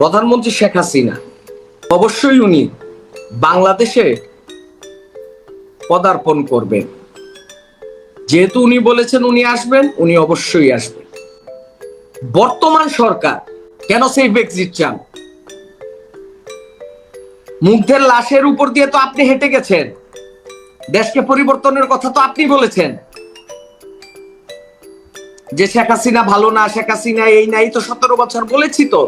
প্রধানমন্ত্রী শেখ হাসিনা, অবশ্যই উনি বাংলাদেশে পদার্পণ করবেন। যেহেতু উনি বলেছেন উনি আসবেন, উনি অবশ্যই আসবেন। বর্তমান সরকার কেন সেই এক্সিট চান? মুগ্ধের লাশের উপর দিয়ে তো আপনি হেঁটে গেছেন। দেশকে পরিবর্তনের কথা তো আপনি বলেছেন। যে শেখ হাসিনা ভালো না, শেখ হাসিনা এই নাই তো সতেরো বছর বলেছি তো।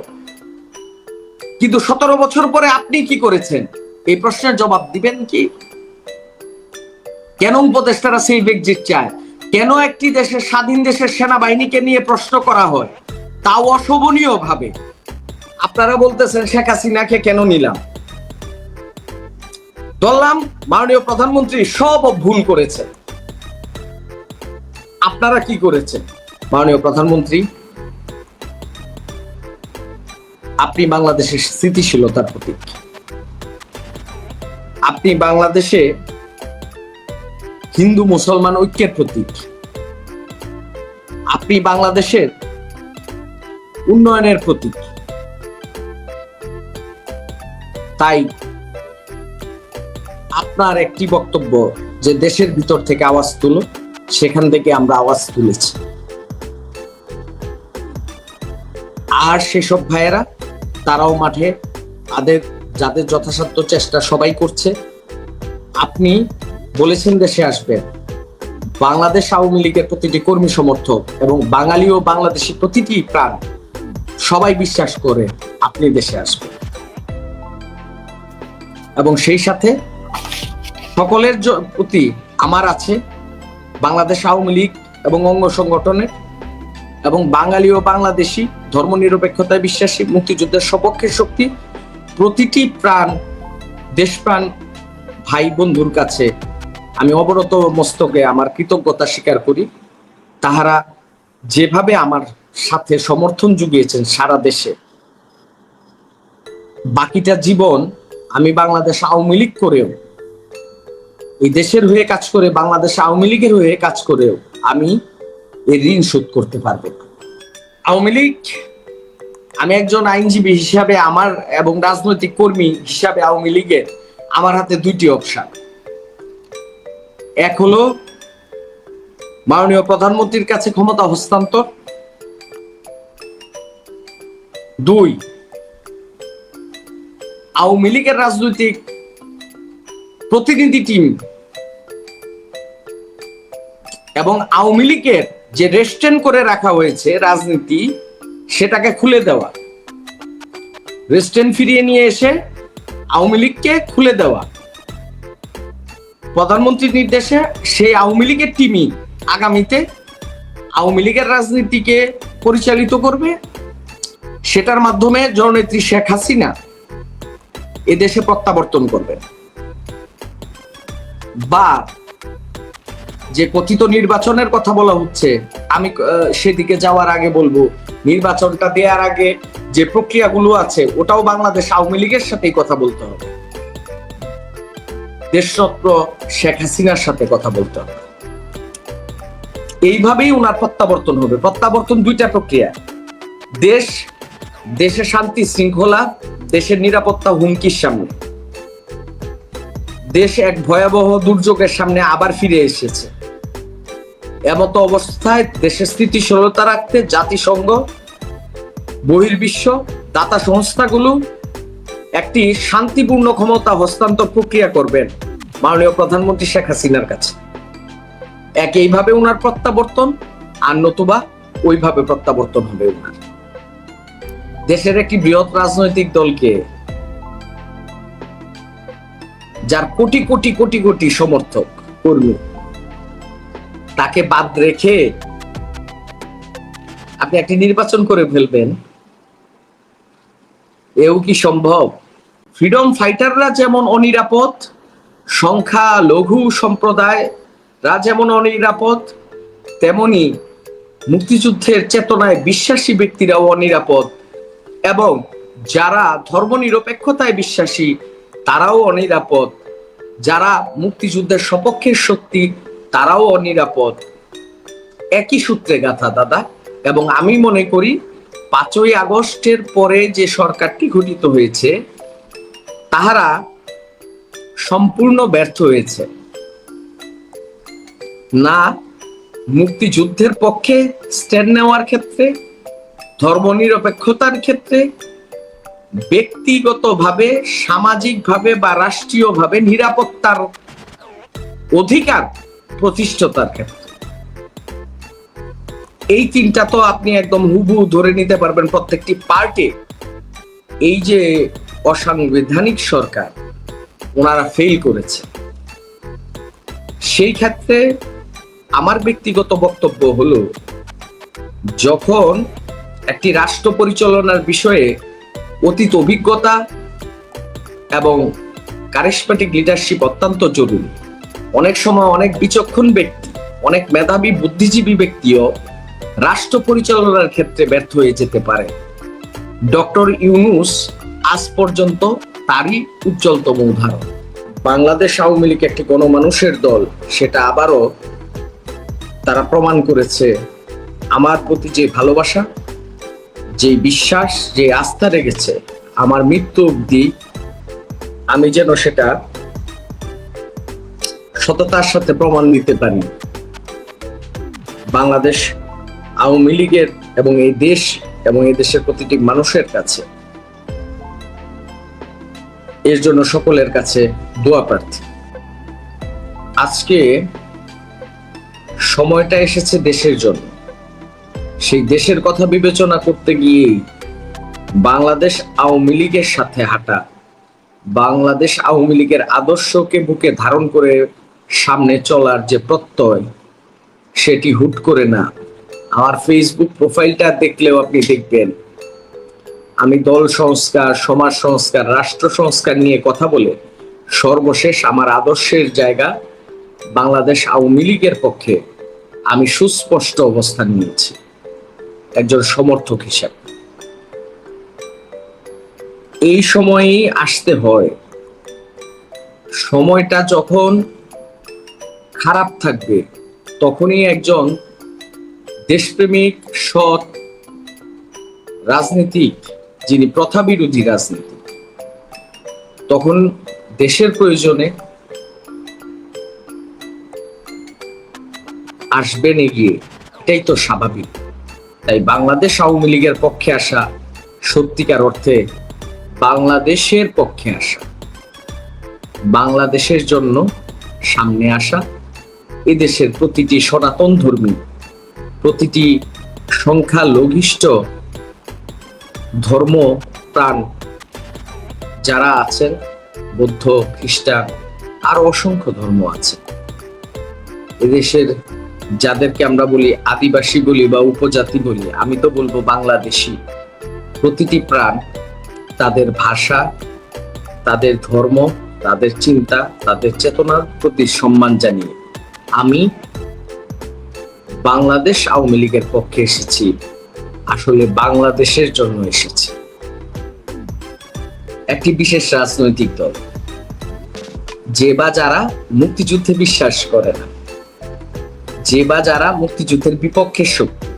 কিন্তু সতেরো বছর পরে আপনি কি করেছেন? এই প্রশ্নের জবাব দিবেন কি? কেন উপদেষ্টারা সেই এক্সিট চায়? কেন একটি দেশের স্বাধীন দেশের সেনাবাহিনীকে নিয়ে প্রশ্ন করা হয়? তাও অশোভনীয় ভাবে আপনারা বলতেছেন, শেখ হাসিনাকে কেন নিলাম? ধরলাম মাননীয় প্রধানমন্ত্রী সব ভুল করেছে আপনারা কি করেছেন? মাননীয় প্রধানমন্ত্রী আপনি বাংলাদেশের স্থিতিশীলতার প্রতীক। আপনি বাংলাদেশে হিন্দু মুসলমান ঐক্যের প্রতীক। আপনি বাংলাদেশের উন্নয়নের প্রতীক। তাই আপনার একটি বক্তব্য যে দেশের ভিতর থেকে আওয়াজ তুলো, সেখান থেকে আমরা আওয়াজ তুলেছি। আর সেসব ভাইয়েরা তারাও মাঠে। তাদের, যাদের যথাসাধ্য চেষ্টা সবাই করছে। আপনি বলেছেন দেশে আসবেন বাংলাদেশ আওয়ামী লীগের প্রতিটি কর্মী সমর্থক এবং বাঙালি ও বাংলাদেশি প্রতিটি প্রাণ সবাই বিশ্বাস করে আপনি দেশে আসবেন। এবং সেই সাথে সকলের প্রতি আমার আছে বাংলাদেশ আওয়ামী লীগ এবং অঙ্গ সংগঠনের এবং বাঙালি ও বাংলাদেশি ধর্মনিরপেক্ষতায় বিশ্বাসী, মুক্তিযুদ্ধের সপক্ষের শক্তি। প্রতিটি প্রাণ, দেশপ্রাণ ভাই বন্ধুর কাছে আমি অবরত মস্তকে আমার কৃতজ্ঞতা স্বীকার করি। তাহারা যেভাবে আমার সাথে সমর্থন জুগিয়েছেন সারা দেশে। বাকিটা জীবন আমি বাংলাদেশ আওয়ামী লীগ করেও, এই দেশের হয়ে কাজ করে বাংলাদেশ আওয়ামী লীগের হয়ে কাজ করেও আমি এই ঋণ শোধ করতে পারব না। আওয়ামী লীগ, আমি একজন আইনজীবী হিসাবে আমার এবং রাজনৈতিক কর্মী হিসাবে আওয়ামী লীগের আমার হাতে দুইটি অপশন এক হলো মাননীয় প্রধানমন্ত্রীর কাছে ক্ষমতা হস্তান্তর। দুই, আওয়ামী লীগের রাজনৈতিক প্রতিনিধি টিম এবং আওয়ামী লীগের যে রেস্টেন করে রাখা হয়েছে রাজনীতি, সেটাকে খুলে দেওয়া। রেস্টেন ফিরিয়ে নিয়ে এসে আওয়ামী লীগকে খুলে দেওয়া। প্রধানমন্ত্রীর নির্দেশে সেই আওয়ামী লীগের টিমই আগামীতে আওয়ামী লীগের রাজনীতিকে পরিচালিত করবে। সেটার মাধ্যমে জননেত্রী শেখ হাসিনা এদেশে প্রত্যাবর্তন করবে বা যে কথিত নির্বাচনের কথা বলা হচ্ছে, আমি সেদিকে যাওয়ার আগে বলব, নির্বাচনটা দেওয়ার আগে যে প্রক্রিয়াগুলো আছে, ওটাও বাংলাদেশ আওয়ামী লীগের সাথেই কথা বলতে হবে। দেশরত্ন শেখ হাসিনার সাথে কথা বলতে হবে। এইভাবেই উনার প্রত্যাবর্তন হবে। প্রত্যাবর্তন দুইটা প্রক্রিয়া। দেশ, দেশে শান্তি, শৃঙ্খলা, দেশের নিরাপত্তা হুমকির সামনে। দেশ এক ভয়াবহ দুর্যোগের সামনে আবার ফিরে এসেছে। এমত অবস্থায় দেশের স্থিতিশীলতা রাখতে জাতিসংঘ, বহির্বিশ্ব, দাতা সংস্থাগুলো একটি শান্তিপূর্ণ ক্ষমতা হস্তান্তর প্রক্রিয়া করবেন মাননীয় প্রধানমন্ত্রী শেখ হাসিনার কাছে। এক এইভাবে উনার প্রত্যাবর্তন, আর নতুবা ওইভাবে প্রত্যাবর্তন হবে উনার। দেশের একটি বৃহৎ রাজনৈতিক দলকে, যার কোটি কোটি কোটি কোটি সমর্থক, কর্মী তাকে বাদ রেখে আপনি একটি নির্বাচন করে ফেলবেন। এও কি সম্ভব? ফ্রিডম ফাইটাররা যেমন অনিরাপদ সংখ্যা লঘু সম্প্রদায়রা যেমন অনিরাপদ, তেমনি মুক্তিযুদ্ধের চেতনায় বিশ্বাসী ব্যক্তিরাও অনিরাপদ এবং যারা ধর্মনিরপেক্ষতায় বিশ্বাসী, তারাও অনিরাপদ। যারা মুক্তিযুদ্ধের সপক্ষের শক্তি তারাও অনিরাপদ। একই সূত্রে গাথা, দাদা। এবং আমি মনে করি, পাঁচই আগস্টের পরে যে সরকারটি গঠিত হয়েছে, তাহারা সম্পূর্ণ ব্যর্থ হয়েছে। না, মুক্তিযুদ্ধের পক্ষে স্ট্যান্ড নেওয়ার ক্ষেত্রে, ধর্মনিরপেক্ষতার ক্ষেত্রে, ব্যক্তিগতভাবে, সামাজিকভাবে বা রাষ্ট্রীয়ভাবে নিরাপত্তার অধিকার প্রতিষ্ঠাতার ক্ষেত্রে। এই তিনটা তো আপনি একদম হুবু ধরে নিতে পারবেন প্রত্যেকটি পার্টি। এই যে অসাংবিধানিক সরকার ওনারা ফেল করেছে, সেই ক্ষেত্রে আমার ব্যক্তিগত বক্তব্য হলো, যখন একটি রাষ্ট্র পরিচালনার বিষয়ে অতীত অভিজ্ঞতা এবং কারিশমেটিক লিডারশিপ অত্যন্ত জরুরি অনেক সময় অনেক বিচক্ষণ ব্যক্তি, অনেক মেধাবী বুদ্ধিজীবী ব্যক্তিও রাষ্ট্র পরিচালনার ক্ষেত্রে ব্যর্থ হয়ে যেতে পারে। ডক্টর ইউনুস আজ পর্যন্ত তারই উজ্জ্বলতম উদাহরণ। বাংলাদেশ আওয়ামী লীগ একটি গণমানুষের দল, সেটা আবারও তারা প্রমাণ করেছে আমার প্রতি যে ভালোবাসা, যে বিশ্বাস, যে আস্থা রেখেছে, আমার মৃত্যু অবধি আমি যেন সেটা সততার সাথে প্রমাণ দিতে পারি। বাংলাদেশ আওয়ামী লীগের এবং এই দেশ এবং এই দেশের প্রতিটি মানুষের কাছে এর জন্য সকলের কাছে দোয়া প্রার্থী। আজকে সময়টা এসেছে দেশের জন্য। সেই দেশের কথা বিবেচনা করতে গিয়েই বাংলাদেশ আওয়ামী লীগের সাথে হাঁটা, বাংলাদেশ আওয়ামী লীগের আদর্শকে বুকে ধারণ করে সামনে চলার যে প্রত্যয়, সেটি হুট করে না। আমার ফেসবুক প্রোফাইলটা দেখলেও আপনি দেখবেন, আমি দল সংস্কার, সমাজ সংস্কার, রাষ্ট্র সংস্কার নিয়ে কথা বলে সর্বশেষ আমার আদর্শের জায়গা বাংলাদেশ আওয়ামী লীগের পক্ষে আমি সুস্পষ্ট অবস্থান নিয়েছি, একজন সমর্থক হিসাবে। এই সময়েই আসতে হয়। সময়টা যখন খারাপ থাকবে, তখনই একজন দেশপ্রেমিক, সৎ রাজনীতিক, যিনি প্রথা বিরোধী রাজনীতি, তখন দেশের প্রয়োজনে আসবেন এগিয়ে। এটাই তো স্বাভাবিক। তাই বাংলাদেশ আওয়ামী লীগের পক্ষে আসা সত্যিকার অর্থে বাংলাদেশের পক্ষে আসা, বাংলাদেশের জন্য সামনে আসা এদেশের প্রতিটি সনাতন ধর্মী, প্রতিটি সংখ্যা লঘিষ্ঠ ধর্ম প্রাণ যারা আছেন, বৌদ্ধ, খ্রিস্টান, আরও অসংখ্য ধর্ম আছে। এদেশের যাদেরকে আমরা বলি আদিবাসী বলি বা উপজাতি বলি, আমি তো বলব বাংলাদেশি, প্রতিটি প্রাণ তাদের ভাষা, তাদের ধর্ম, তাদের চিন্তা, তাদের চেতনার প্রতি সম্মান জানিয়ে। আমি বাংলাদেশ আওয়ামী লীগের পক্ষে এসেছি। আসলে বাংলাদেশের জন্য এসেছি। একটি বিশেষ রাজনৈতিক দল। যে বা যারা মুক্তিযুদ্ধে বিশ্বাস করে না। যে বা যারা মুক্তিযুদ্ধের বিপক্ষে শক্তি।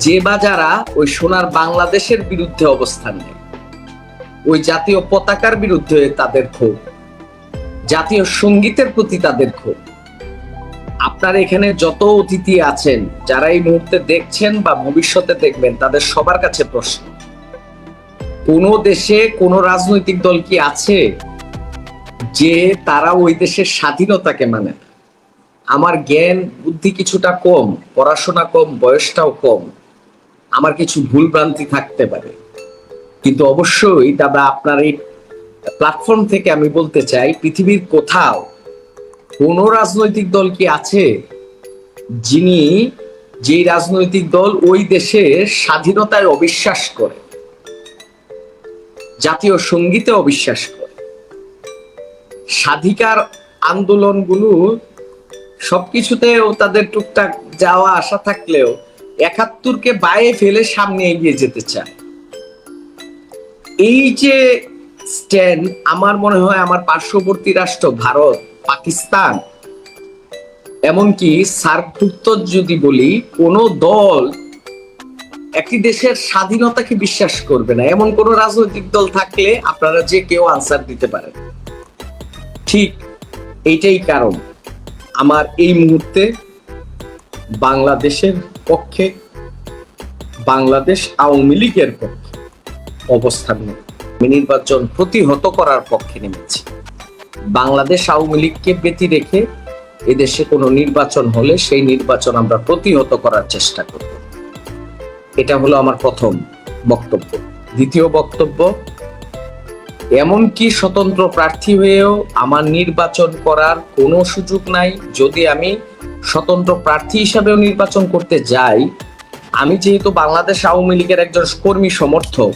যে বা যারা ওই সোনার বাংলাদেশের বিরুদ্ধে অবস্থান নেয়। ওই জাতীয় পতাকার বিরুদ্ধে তাদের ক্ষোভ। জাতীয় সঙ্গীতের প্রতি তাদের ক্ষোভ। আপনার এখানে যত অতিথি আছেন, যারা এই মুহূর্তে দেখছেন বা ভবিষ্যতে দেখবেন, তাদের সবার কাছে প্রশ্ন। কোন দেশে কোন রাজনৈতিক দল কি আছে যে তারা ওই দেশের স্বাধীনতাকে মানে আমার জ্ঞান, বুদ্ধি কিছুটা কম, পড়াশোনা কম, বয়সটাও কম। আমার কিছু ভুল ভ্রান্তি থাকতে পারে। কিন্তু অবশ্যই দাদা, আপনার এই প্ল্যাটফর্ম থেকে আমি বলতে চাই, পৃথিবীর কোথাও কোন রাজনৈতিক দল কি আছে যিনি যে রাজনৈতিক দল ওই দেশের স্বাধীনতায় অবিশ্বাস করে, জাতীয় সঙ্গীতে অবিশ্বাস করে? স্বাধিকার আন্দোলনগুলো সবকিছুতেও তাদের টুকটাক যাওয়া আসা থাকলেও একাত্তরকে বায়ে ফেলে সামনে এগিয়ে যেতে চায়। এই যে স্ট্যান্ড আমার মনে হয় আমার পার্শ্ববর্তী রাষ্ট্র, ভারত পাকিস্তান। এমনকি সার্কভুক্ত যদি বলি, কোন দল একটি দেশের স্বাধীনতাকে বিশ্বাস করবে না। এমন কোন রাজনৈতিক দল থাকলে আপনারা যে কেউ আনসার দিতে পারেন। ঠিক এইটাই কারণ। আমার এই মুহূর্তে বাংলাদেশের পক্ষে বাংলাদেশ আওয়ামী লীগের পক্ষে অবস্থান নেই। নির্বাচন প্রতিহত করার পক্ষে নেমেছি। বাংলাদেশ আওয়ামী লীগকে ব্যতি রেখে এদেশে কোনো নির্বাচন হলে সেই নির্বাচন আমরা প্রতিহত করার চেষ্টা করব। এটা হলো আমার প্রথম বক্তব্য। দ্বিতীয় বক্তব্য, এমনকি স্বতন্ত্র প্রার্থী হয়েও আমার নির্বাচন করার কোনো সুযোগ নাই। যদি আমি স্বতন্ত্র প্রার্থী হিসাবেও নির্বাচন করতে যাই, আমি যেহেতু বাংলাদেশ আওয়ামী লীগের একজন কর্মী সমর্থক,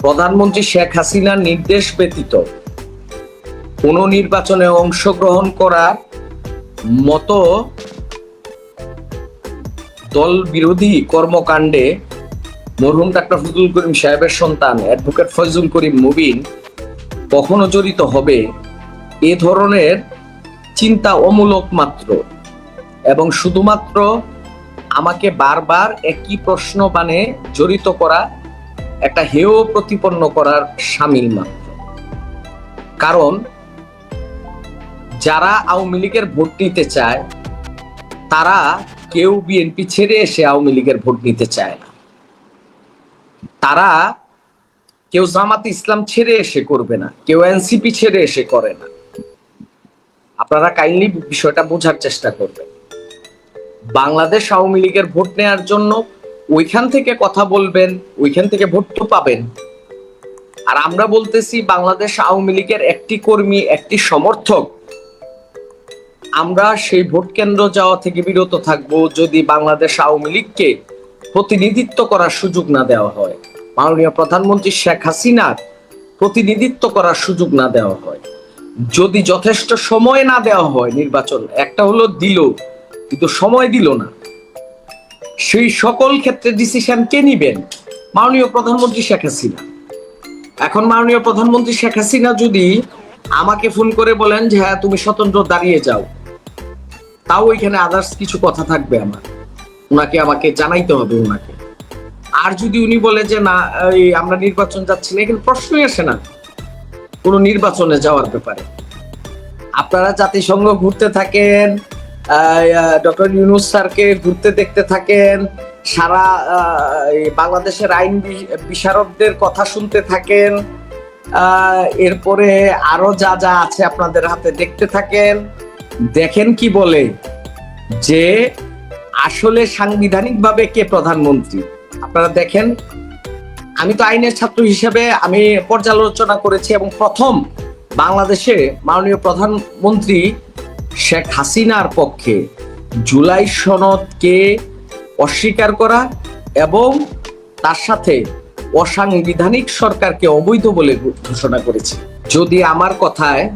প্রধানমন্ত্রী শেখ হাসিনার নির্দেশ ব্যতীত কোনো নির্বাচনে অংশগ্রহণ করার মতো দল বিরোধী কর্মকাণ্ডে মরহুম ডাক্তার ফজলুল করিম সাহেবের সন্তান অ্যাডভোকেট ফজলুল করিম মুবিন কখনো জড়িত হবে এ ধরনের চিন্তা অমূলক মাত্র। এবং শুধুমাত্র আমাকে বারবার একই প্রশ্ন বানে জড়িত করা, একটা হেয় প্রতিপন্ন করার সামিল মাত্র। কারণ যারা আওয়ামী লীগের ভোট নিতে চায়, তারা কেউ বিএনপি ছেড়ে এসে আওয়ামী লীগের ভোট নিতে চায় না। তারা কেউ জামাত ইসলাম ছেড়ে এসে করবে না, কেউ এনসিপি ছেড়ে এসে করে না। আপনারা কাইন্ডলি বিষয়টা বোঝার চেষ্টা করবেন। বাংলাদেশ আওয়ামী লীগের ভোট নেওয়ার জন্য ওইখান থেকে কথা বলবেন, ওইখান থেকে ভোট তো পাবেন। আর আমরা বলতেছি, বাংলাদেশ আওয়ামী লীগের একটি কর্মী, একটি সমর্থক আমরা সেই ভোট কেন্দ্র যাওয়া থেকে বিরত থাকব যদি বাংলাদেশ আওয়ামী লীগকে প্রতিনিধিত্ব করার সুযোগ না দেওয়া হয়। মাননীয় প্রধানমন্ত্রী শেখ হাসিনার প্রতিনিধিত্ব করার সুযোগ না দেওয়া হয়। যদি যথেষ্ট সময় না দেওয়া হয় নির্বাচন, একটা হলো দিল, কিন্তু সময় দিল না। সেই সকল ক্ষেত্রে ডিসিশন কে নিবেন? মাননীয় প্রধানমন্ত্রী শেখ হাসিনা। এখন মাননীয় প্রধানমন্ত্রী শেখ হাসিনা যদি আমাকে ফোন করে বলেন যে হ্যাঁ তুমি স্বতন্ত্র দাঁড়িয়ে যাও। তাও ওইখানে আদার্স কিছু কথা থাকবে আমার। ওনাকে আমাকে জানাইতে হবে ওনাকে আর যদি উনি বলে যে, না, এই আমরা নির্বাচন যাচ্ছি না, এখানে প্রশ্নই আসে না। কোনো নির্বাচনে যাওয়ার ব্যাপারে। আপনারা জাতিসংঘ ঘুরতে থাকেন ডক্টর ইউনুস স্যারকে ঘুরতে দেখতে থাকেন, সারা বাংলাদেশের আইন বি- বিশারদদের কথা শুনতে থাকেন এরপরে আরও যা যা আছে আপনাদের হাতে দেখতে থাকেন। দেখেন কি বলে যে আসলে সাংবিধানিকভাবে কে প্রধানমন্ত্রী? আপনারা দেখেন, আমি তো আইনের ছাত্র হিসেবে আমি পর্যালোচনা করেছি এবং প্রথম বাংলাদেশে মাননীয় প্রধানমন্ত্রী শেখ হাসিনার পক্ষে জুলাই সনদকে অস্বীকার করা এবং তার সাথে অসাংবিধানিক সরকারকে অবৈধ বলে ঘোষণা করেছে। যদি আমার কথায়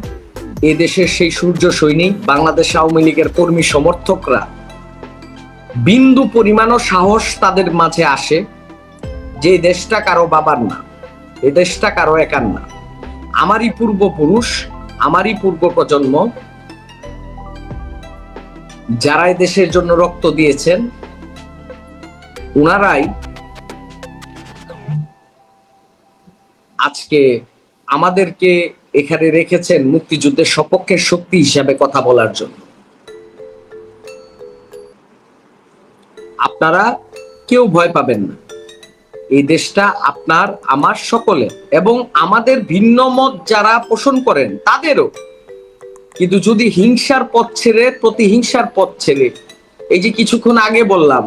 এদেশের সেই সূর্য সৈনিক বাংলাদেশ আওয়ামী লীগের কর্মী সমর্থকরা। বিন্দু পরিমাণও সাহস তাদের মাঝে আসে যে দেশটা কারও বাবার না এ দেশটা কারও একার না। আমারই পূর্বপুরুষ, আমারই পূর্ব প্রজন্ম যারা দেশের জন্য রক্ত দিয়েছেন ওনারাই আজকে আমাদেরকে এখানে রেখেছেন মুক্তিযুদ্ধের সপক্ষের শক্তি হিসাবে কথা বলার জন্য। আপনারা কেউ ভয় পাবেন না। এই দেশটা আপনার, আমার সকলে এবং আমাদের ভিন্ন মত যারা পোষণ করেন তাদেরও। কিন্তু যদি হিংসার পথ ছেড়ে, প্রতিহিংসার পথ ছেড়ে, এই যে কিছুক্ষণ আগে বললাম,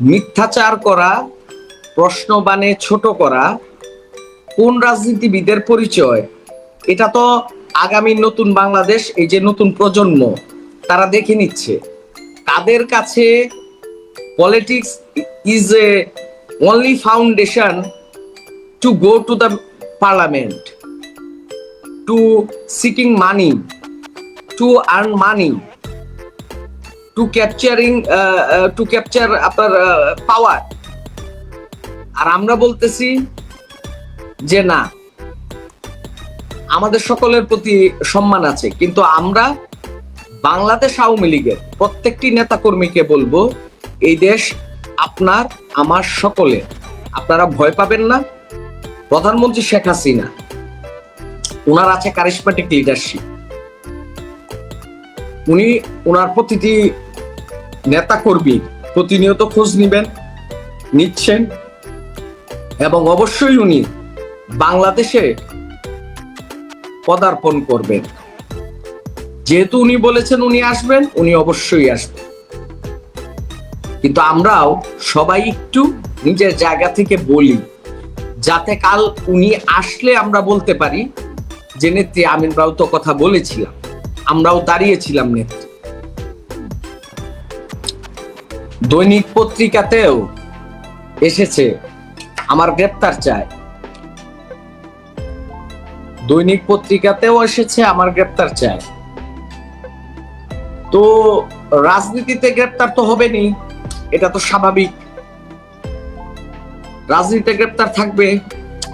মিথ্যাচার করা প্রশ্ন বানে ছোট করা কোন রাজনীতিবিদের পরিচয়? এটা তো আগামী নতুন বাংলাদেশ, এই যে নতুন প্রজন্ম, তারা দেখে নিচ্ছে। তাদের কাছে politics is a only foundation to go to the parliament to seeking money to earn money to capturing to capture আপনার পাওয়ার আর আমরা বলতেছি যে না, আমাদের সকলের প্রতি সম্মান আছে, কিন্তু আমরা বাংলাদেশ আওয়ামী লীগের প্রত্যেকটি নেতা কর্মীকে বলব, এই দেশ আপনার, আমার সকলে আপনারা ভয় পাবেন না। প্রধানমন্ত্রী শেখ হাসিনা ওনার আছে কারিশমেটিক লিডারশিপ উনি ওনার প্রতিটি নেতা কর্মী প্রতিনিয়ত খোঁজ নিবেন, নিচ্ছেন, এবং অবশ্যই উনি বাংলাদেশে পদার্পণ করবেন। যেহেতু উনি বলেছেন উনি আসবেন, উনি অবশ্যই আসবেন। কিন্তু আমরাও সবাই একটু নিজের জায়গা থেকে বলি, যাতে কাল উনি আসলে আমরা বলতে পারি যে, নেত্রী, আমিনরাও তো কথা বলেছিলাম, আমরাও দাঁড়িয়েছিলাম নেত্রী। দৈনিক পত্রিকাতেও এসেছে, আমার গ্রেপ্তার চায়। দৈনিক পত্রিকাতেও এসেছে আমার গ্রেপ্তার চায় তো রাজনীতিতে গ্রেপ্তার তো হবেনি, এটা তো স্বাভাবিক। রাজনীতিতে গ্রেপ্তার থাকবে,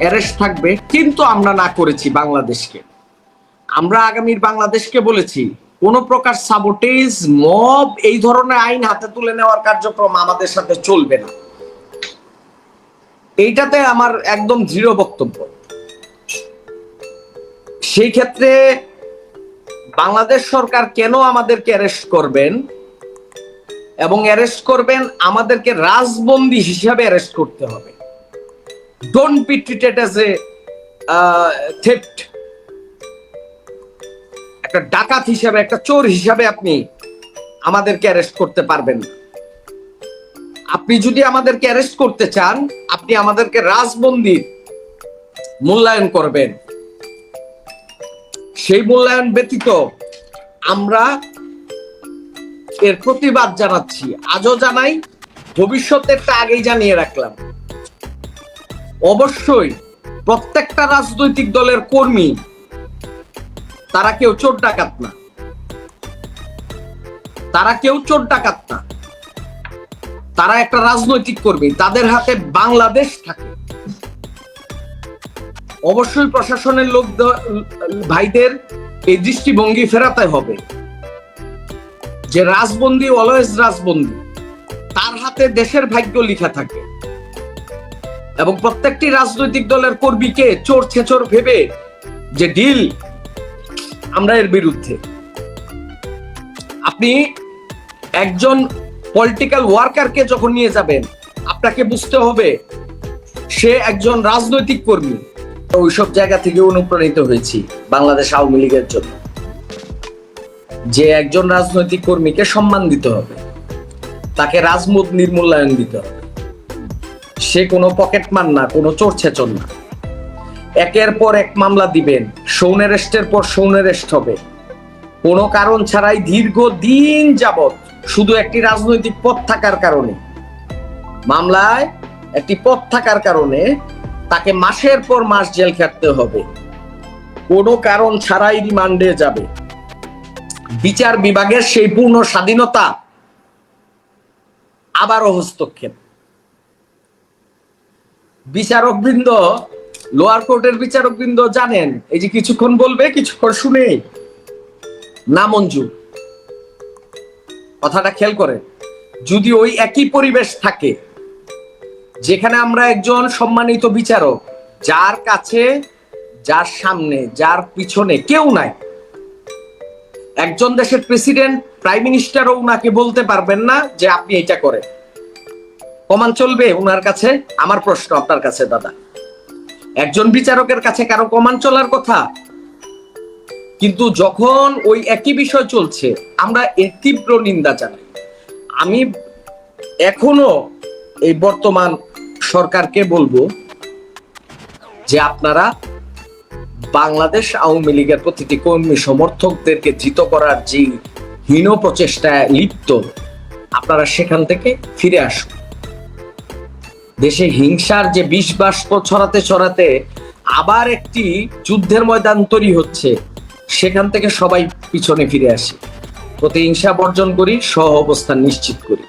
অ্যারেস্ট থাকবে, কিন্তু আমরা না করেছি বাংলাদেশকে। আমরা আগামীর বাংলাদেশকে বলেছি, কোন প্রকার সাবোটেজ, মব, এই ধরনের আইন হাতে তুলে নেওয়ার কার্যক্রম আমাদের সাথে চলবে না। এইটাতে আমার একদম দৃঢ় বক্তব্য। সেই ক্ষেত্রে বাংলাদেশ সরকার কেন আমাদেরকে অ্যারেস্ট করবেন? এবং অ্যারেস্ট করবেন আমাদেরকে রাজবন্দি হিসাবে অ্যারেস্ট করতে হবে। Don't be treated as a theft একটা ডাকাত হিসাবে, একটা চোর হিসাবে আপনি আমাদেরকে অ্যারেস্ট করতে পারবেন আপনি যদি আমাদেরকে অ্যারেস্ট করতে চান, আপনি আমাদেরকে রাজবন্দির মূল্যায়ন করবেন। সেই মূল্যায়ন ব্যতীত আমরা এর প্রতিবাদ জানাচ্ছি। আজও জানাই ভবিষ্যতেরটা আগেই জানিয়ে রাখলাম। অবশ্যই প্রত্যেকটা রাজনৈতিক দলের কর্মী, তারা কেউ চোর ডাকাত না। তারা কেউ চোর ডাকাত না। তারা একটা রাজনৈতিক কর্মী, তাদের হাতে বাংলাদেশ থাকে। অবশ্যই প্রশাসনের লোক ভাইদের এই দৃষ্টিভঙ্গি ফেরাতে হবে। যে রাজবন্দি অলওয়েজ রাজবন্দি, তার হাতে দেশের ভাগ্য লিখা থাকে। এবং প্রত্যেকটি রাজনৈতিক দলের কর্মীকে চোর ছেচোর ভেবে যে ডিল আমরা এর বিরুদ্ধে। আপনি একজন পলিটিক্যাল ওয়ার্কারকে যখন নিয়ে যাবেন, আপনাকে বুঝতে হবে, সে একজন রাজনৈতিক কর্মী। ওইসব জায়গা থেকে অনুপ্রাণিত হয়েছি বাংলাদেশ আওয়ামী লীগের জন্য। যে একজন রাজনৈতিক কর্মীকে সম্মান দিতে হবে, তাকে রাজমুদ নির্মূল্যায়ন দিতে হবে। সে কোনো পকেটমান না, কোনো চোর ছেচন না। একের পর এক মামলা দিবেন সৌন অ্যারেস্টের পর সৌন অ্যারেস্ট হবে। কোনো কারণ ছাড়াই দীর্ঘ দিন যাবত শুধু একটি রাজনৈতিক পথ থাকার কারণে, মামলায় একটি পথ থাকার কারণে তাকে মাসের পর মাস জেল খাটতে হবে। কোনো কারণ ছাড়াই রিমান্ডে যাবে। বিচার বিভাগের সেই পূর্ণ স্বাধীনতা আবারও হস্তক্ষেপ। বিচারক বৃন্দ লোয়ার কোর্টের বিচারক বৃন্দ জানেন, এই যে কিছুক্ষণ বলবে, কিছুক্ষণ শুনে। না মঞ্জুর কথাটা খেয়াল করে যদি ওই একই পরিবেশ থাকে যেখানে আমরা একজন সম্মানিত বিচারক, যার কাছে, যার সামনে, যার পিছনে কেউ নাই। একজন দেশের প্রেসিডেন্ট, প্রাইম মিনিস্টারও উনাকে বলতে পারবেন না যে আপনি এটা করেন। কমান চলবে উনার কাছে, আমার প্রশ্ন আপনার কাছে, দাদা। একজন বিচারকের কাছে কারও কমান চলার কথা? কিন্তু যখন ওই একই বিষয় চলছে, আমরা এর তীব্র নিন্দা জানাই। আমি এখনও এই বর্তমান সরকারকে বলব যে আপনারা বাংলাদেশ আওয়ামী লীগের প্রতিটি কর্মী সমর্থকদেরকে জিত করার যে হীন প্রচেষ্টায় লিপ্ত, আপনারা সেখান থেকে ফিরে আসুন। দেশে হিংসার যে বিষ বাষ্প ছড়াতে ছড়াতে আবার একটি যুদ্ধের ময়দান তৈরি হচ্ছে, সেখান থেকে সবাই পিছনে ফিরে আসি। প্রতিহিংসা বর্জন করি, সহ অবস্থান নিশ্চিত করি।